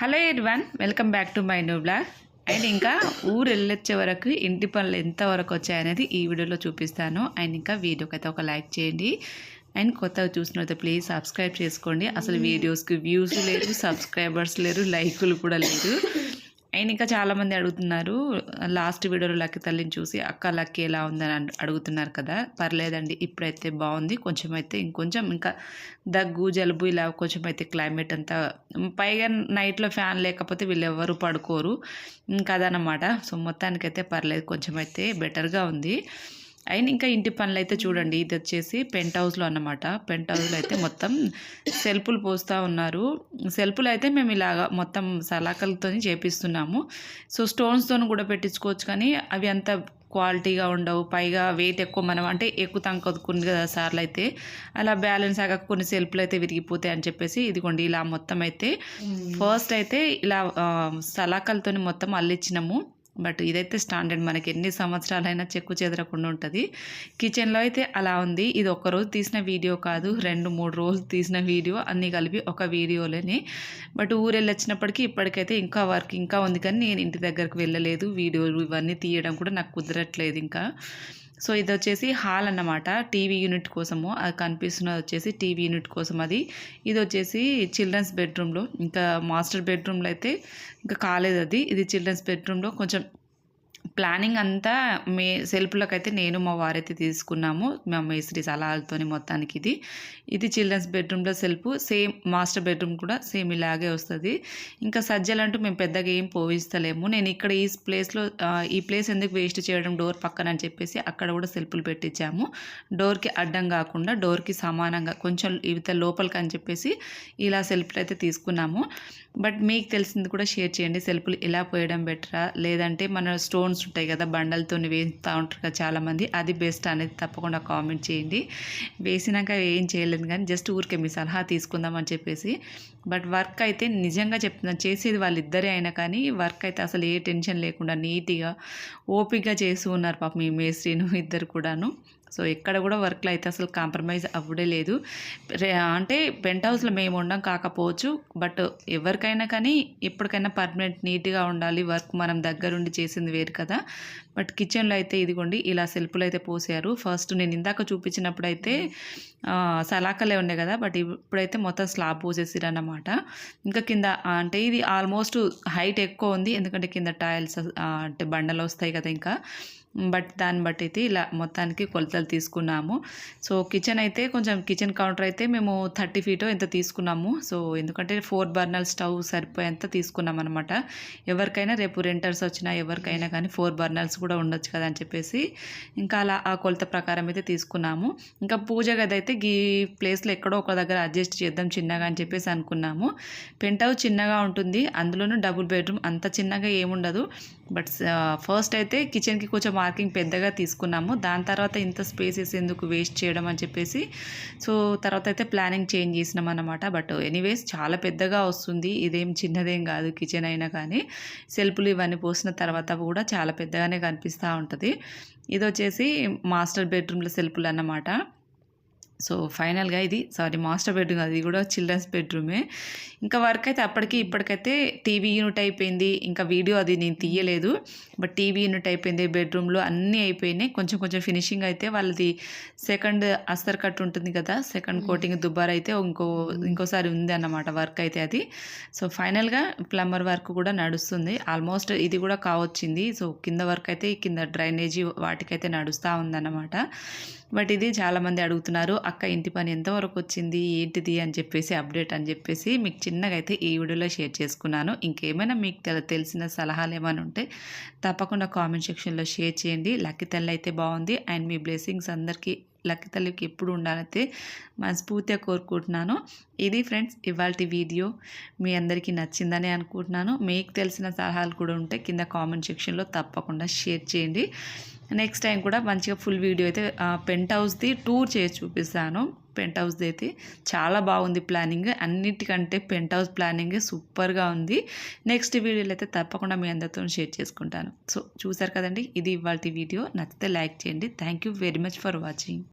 Hello one welcome back to my new blog. And ఇంకా ఊరు వెళ్ళొచ్చే వరకు ఇంటి పనులు ఎంతవరకు వచ్చాయనేది ఈ వీడియోలో చూపిస్తాను. అండ్ ఇంకా వీడియోకి అయితే ఒక లైక్ చేయండి. అండ్ కొత్తగా చూసినట్టు ప్లీజ్ సబ్స్క్రైబ్ చేసుకోండి. అసలు వీడియోస్కి వ్యూస్ లేరు సబ్స్క్రైబర్స్ లేరు లైకులు కూడా లేరు అయిన ఇంకా చాలామంది అడుగుతున్నారు లాస్ట్ వీడియోలో లక్కీ తల్లిని చూసి అక్క లక్కీ ఎలా ఉందని అడుగుతున్నారు కదా పర్లేదండి ఇప్పుడైతే బాగుంది కొంచెం అయితే ఇంకొంచెం ఇంకా దగ్గు జలుబు ఇలా కొంచెం అయితే క్లైమేట్ అంతా పైగా నైట్లో ఫ్యాన్ లేకపోతే వీళ్ళు ఎవరు పడుకోరు ఇంకా సో మొత్తానికైతే పర్లేదు కొంచెం అయితే బెటర్గా ఉంది. అయిన ఇంకా ఇంటి పనులు అయితే చూడండి ఇది వచ్చేసి పెంట్ హౌస్లో అన్నమాట. పెంట్ హౌస్లో అయితే మొత్తం సెల్ఫులు పోస్తూ ఉన్నారు. సెల్ఫులు అయితే మేము ఇలాగా మొత్తం సలాకలతో చేపిస్తున్నాము. సో స్టోన్స్తో కూడా పెట్టించుకోవచ్చు కానీ అవి అంత క్వాలిటీగా ఉండవు. పైగా వెయిట్ ఎక్కువ మనం అంటే ఎక్కుతాం కొద్దుకుంది కదా సార్లు అయితే అలా బ్యాలెన్స్ ఆగక కొన్ని సెల్ఫ్లు అయితే విరిగిపోతాయి అని చెప్పేసి ఇదిగోండి ఇలా మొత్తం అయితే ఫస్ట్ అయితే ఇలా సలాకలతో మొత్తం అల్లిచ్చినాము. బట్ ఇదైతే స్టాండర్డ్ మనకి ఎన్ని సంవత్సరాలైనా చెక్కు చెదరకుండా ఉంటుంది. కిచెన్లో అయితే అలా ఉంది. ఇది ఒక రోజు తీసిన వీడియో కాదు. రెండు మూడు రోజులు తీసిన వీడియో. అన్నీ కలిపి ఒక వీడియోలోనే. బట్ ఊరు వెళ్ళొచ్చినప్పటికీ ఇప్పటికైతే ఇంకా వర్క్ ఇంకా ఉంది. కానీ నేను ఇంటి దగ్గరకు వెళ్ళలేదు. వీడియోలు ఇవన్నీ తీయడం కూడా నాకు కుదరట్లేదు ఇంకా. సో ఇది వచ్చేసి హాల్ అన్నమాట. టీవీ యూనిట్ కోసము. అది కనిపిస్తున్నది వచ్చేసి టీవీ యూనిట్ కోసం అది. ఇది వచ్చేసి చిల్డ్రన్స్ బెడ్రూమ్లో. ఇంకా మాస్టర్ బెడ్రూమ్లో అయితే ఇంకా కాలేదు అది ఇది చిల్డ్రన్స్ బెడ్రూమ్లో కొంచెం ప్లానింగ్ అంతా మే సెల్ఫ్లోకి అయితే నేను మా వారైతే తీసుకున్నాము. మా మేస్త్రి సలహాలతోని మొత్తానికి ఇది. ఇది చిల్డ్రన్స్ బెడ్రూమ్లో సెల్ఫ్ సేమ్ మాస్టర్ బెడ్రూమ్ కూడా సేమ్ ఇలాగే వస్తుంది. ఇంకా సజ్జలంటూ మేము పెద్దగా ఏం పోవిస్తలేము. నేను ఇక్కడ ఈ ప్లేస్లో ఈ ప్లేస్ ఎందుకు వేస్ట్ చేయడం డోర్ పక్కన అని చెప్పేసి అక్కడ కూడా సెల్ఫ్లు పెట్టించాము. డోర్కి అడ్డం కాకుండా డోర్కి సమానంగా కొంచెం ఇవిత లోపలికి అని చెప్పేసి ఇలా సెల్ఫ్లు అయితే తీసుకున్నాము. బట్ మీకు తెలిసింది కూడా షేర్ చేయండి. సెల్ఫ్లు ఇలా పోయడం బెటరా? లేదంటే మన స్టోన్స్ ఉంటాయి కదా బండలతో వేస్తూ ఉంటారు కదా చాలామంది. అది బెస్ట్ అనేది తప్పకుండా కామెంట్ చేయండి. వేసినాక ఏం చేయలేదు కానీ జస్ట్ ఊరికే మీ సలహా తీసుకుందామని చెప్పేసి బట్ వర్క్ అయితే నిజంగా చెప్తున్నాను చేసేది వాళ్ళిద్దరే అయినా కానీ వర్క్ అయితే అసలు ఏ టెన్షన్ లేకుండా నీట్గా ఓపిక్గా చేస్తూ ఉన్నారు పాప మీ మేస్త్రీను ఇద్దరు కూడాను. సో ఎక్కడ కూడా వర్క్లో అయితే అసలు కాంప్రమైజ్ అవ్వడే లేదు. అంటే పెంట్ హౌస్లో మేము ఉండం కాకపోవచ్చు బట్ ఎవరికైనా కానీ ఎప్పటికైనా పర్మనెంట్ నీట్గా ఉండాలి వర్క్ మనం దగ్గరుండి చేసింది వేరు కదా. బట్ కిచెన్లో అయితే ఇదిగోండి ఇలా సెల్ఫ్లు అయితే పోసారు. ఫస్ట్ నేను ఇందాక చూపించినప్పుడు అయితే సలాకలే ఉండే కదా బట్ ఇప్పుడైతే మొత్తం స్లాబ్ పోసేసిరన్నమాట. ఇంకా కింద అంటే ఇది ఆల్మోస్ట్ హైట్ ఎక్కువ ఉంది ఎందుకంటే కింద టైల్స్ అంటే బండలు వస్తాయి కదా ఇంకా. బట్ దాన్ని బట్టి అయితే ఇలా మొత్తానికి కొలతలు తీసుకున్నాము. సో కిచెన్ అయితే కొంచెం కిచెన్ కౌంటర్ అయితే మేము థర్టీ ఫీట్ ఎంత తీసుకున్నాము. సో ఎందుకంటే ఫోర్ బర్నల్ స్టవ్ సరిపోయేంత తీసుకున్నాం అనమాట ఎవరికైనా రేపు రెంటర్స్ వచ్చినా ఎవరికైనా కానీ ఫోర్ బర్నల్స్ కూడా ఉండొచ్చు కదా అని చెప్పేసి ఇంకా అలా ఆ కొలత ప్రకారం అయితే తీసుకున్నాము. ఇంకా పూజ గది అయితే ఈ ప్లేస్లో ఎక్కడో ఒక దగ్గర అడ్జస్ట్ చేద్దాం చిన్నగా అని చెప్పేసి అనుకున్నాము. పెంట్ హౌస్ చిన్నగా ఉంటుంది. అందులోనూ డబుల్ బెడ్రూమ్ అంత చిన్నగా ఏముండదు. బట్ ఫస్ట్ అయితే కిచెన్కి కొంచెం మార్కింగ్ పెద్దగా తీసుకున్నాము. దాని తర్వాత ఇంత స్పేసెస్ ఎందుకు వేస్ట్ చేయడం అని చెప్పేసి సో తర్వాత అయితే ప్లానింగ్ చేంజ్ చేసినాం అనమాట బట్ ఎనీవేస్ చాలా పెద్దగా వస్తుంది. ఇదేం చిన్నదేం కాదు కిచెన్ అయినా కానీ సెల్ఫ్లు ఇవన్నీ పోసిన తర్వాత కూడా చాలా పెద్దగానే కనిపిస్తూ ఉంటుంది. ఇది వచ్చేసి మాస్టర్ బెడ్రూమ్లో సెల్ఫ్లు అన్నమాట సో ఫైనల్గా ఇది సారీ మాస్టర్ బెడ్రూమ్ అది కూడా చిల్డ్రన్స్ బెడ్రూమే. ఇంకా వర్క్ అయితే అప్పటికి ఇప్పటికైతే టీవీ యూనిట్ అయిపోయింది. ఇంకా వీడియో అది నేను తీయలేదు. బట్ టీవీ యూనిట్ అయిపోయింది బెడ్రూమ్లో అన్నీ అయిపోయినాయి. కొంచెం కొంచెం ఫినిషింగ్ అయితే వాళ్ళది సెకండ్ అస్తర్ కట్ ఉంటుంది కదా సెకండ్ కోటింగ్ దుబ్బార్ అయితే ఇంకో ఇంకోసారి ఉంది అన్నమాట వర్క్ అయితే అది. సో ఫైనల్గా ప్లంబర్ వర్క్ కూడా నడుస్తుంది. ఆల్మోస్ట్ ఇది కూడా కావచ్చింది. సో కింద వర్క్ అయితే కింద డ్రైనేజీ వాటికైతే నడుస్తూ ఉందన్నమాట. బట్ ఇది చాలామంది అడుగుతున్నారు అక్క ఇంటి పని ఎంతవరకు వచ్చింది? ఏంటిది? అని చెప్పేసి అప్డేట్ అని చెప్పేసి మీకు చిన్నగా అయితే ఈ వీడియోలో షేర్ చేసుకున్నాను. ఇంకేమైనా మీకు తెలిసిన సలహాలు ఏమైనా ఉంటే తప్పకుండా కామెంట్ సెక్షన్లో షేర్ చేయండి. లక్కీ తల్లి అయితే బాగుంది. అండ్ మీ బ్లెస్సింగ్స్ అందరికీ లక్కీ తల్లికి ఎప్పుడు ఉండాలైతే మనస్ఫూర్తిగా కోరుకుంటున్నాను. ఇది ఫ్రెండ్స్ ఇవాళ వీడియో. మీ అందరికీ నచ్చిందని అనుకుంటున్నాను. మీకు తెలిసిన సలహాలు కూడా ఉంటే కింద కామెంట్ సెక్షన్లో తప్పకుండా షేర్ చేయండి. నెక్స్ట్ టైం కూడా మంచిగా ఫుల్ వీడియో అయితే పెంట్ హౌస్ది టూర్ చేసి చూపిస్తాను. పెంట్ హౌస్ది అయితే చాలా బాగుంది ప్లానింగ్ అన్నిటికంటే పెంట్ హౌస్ ప్లానింగ్ సూపర్గా ఉంది. నెక్స్ట్ వీడియోలో అయితే తప్పకుండా మీ అందరితో షేర్ చేసుకుంటాను. సో చూసారు కదండి? ఇది ఇవాళ వీడియో నచ్చితే లైక్ చేయండి. Thank very much for watching